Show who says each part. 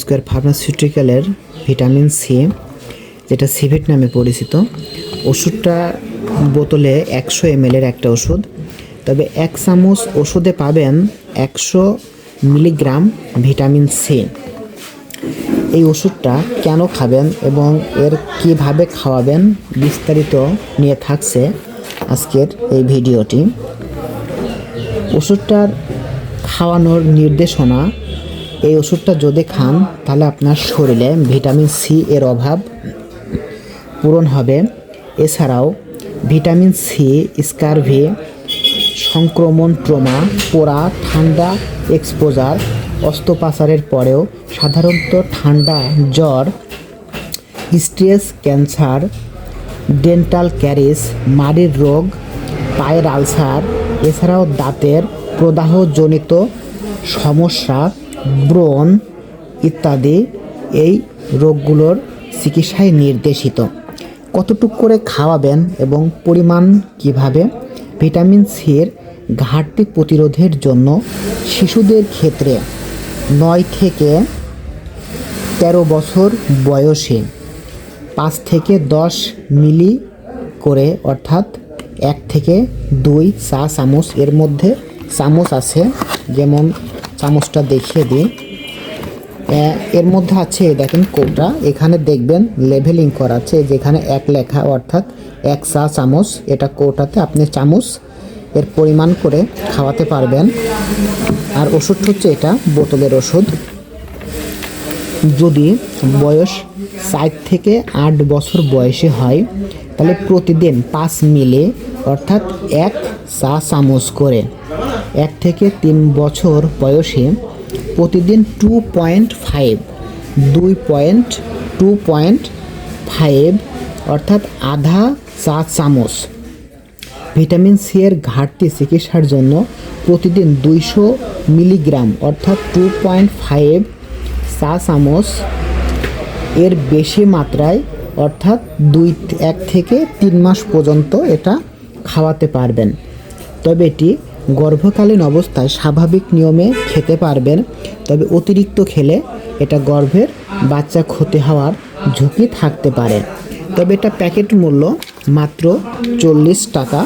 Speaker 1: Square ফার্মাসিউটিক্যালের vitamin C, যেটা Ceevit নামে পরিচিত। ওষুধটা বোতলে একশো এম এর একটা ওষুধ। তবে এক চামচ ওষুধে পাবেন একশো মিলিগ্রাম ভিটামিন সি। এই ওষুধটা কেন খাবেন এবং এর কীভাবে খাওয়াবেন বিস্তারিত নিয়ে থাকছে আজকের এই ভিডিওটি। ওষুধটার খাওয়ানোর নির্দেশনা এই ওষুধটা যদি খান, তাহলে আপনার শরীরে ভিটামিন সি এর অভাব পূরণ হবে। এছাড়াও ভিটামিন সি, স্কারভি, সংক্রমণ ট্রমা, পোড়া, ঠান্ডা এক্সপোজার, অস্ত্রোপচারের পরেও সাধারণত ঠান্ডা, জ্বর, স্ট্রেস, ক্যান্সার, ডেন্টাল ক্যারিস মাড়ির রোগ, পায়ের আলসার, এছাড়াও দাঁতের প্রদাহজনিত সমস্যা ব্রণ ইত্যাদি এই রোগগুলোর চিকিৎসায় নির্দেশিত। কতটুক করে খাওয়াবেন এবং পরিমাণ কীভাবে? ভিটামিন সির ঘাটতি প্রতিরোধের জন্য শিশুদের ক্ষেত্রে নয় থেকে তেরো বছর বয়সে পাঁচ থেকে দশ মিলি করে, অর্থাৎ এক থেকে দুই চা চামচ এর মধ্যে চামচ আছে, যেমন চামচটা দেখিয়ে দিই। এর মধ্যে আছে দেখেন কোটা এখানে দেখবেন লেভেলিং করা আছে, যেখানে এক লেখা, অর্থাৎ এক চা চামচ, এটা কোটাতে আপনি চামচ এর পরিমাণ করে খাওয়াতে পারবেন। আর ওষুধ হচ্ছে এটা বোতলের ওষুধ। যদি বয়স ষাট থেকে আট বছর বয়সে হয়, তাহলে প্রতিদিন পাঁচ মিলে অর্থাৎ এক চা চামচ করে। এক থেকে তিন বছর বয়সে প্রতিদিন টু পয়েন্ট ফাইভ দুই পয়েন্ট টু পয়েন্ট ফাইভ অর্থাৎ আধা চা চামচ। ভিটামিন সি এর ঘাটতি চিকিৎসার জন্য প্রতিদিন দুইশো মিলিগ্রাম অর্থাৎ টু পয়েন্ট ফাইভ চা চামচ এর বেশি মাত্রায়, অর্থাৎ দুই, এক থেকে তিন মাস পর্যন্ত এটা খাওয়াতে পারবেন। তবে এটি গর্ভকালীন অবস্থায় স্বাভাবিক নিয়মে খেতে পারবেন। তবে অতিরিক্ত খেলে এটা গর্ভের বাচ্চা ক্ষতি হওয়ার ঝুঁকি থাকতে পারে। তবে এটা প্যাকেট মূল্য মাত্র চল্লিশ টাকা।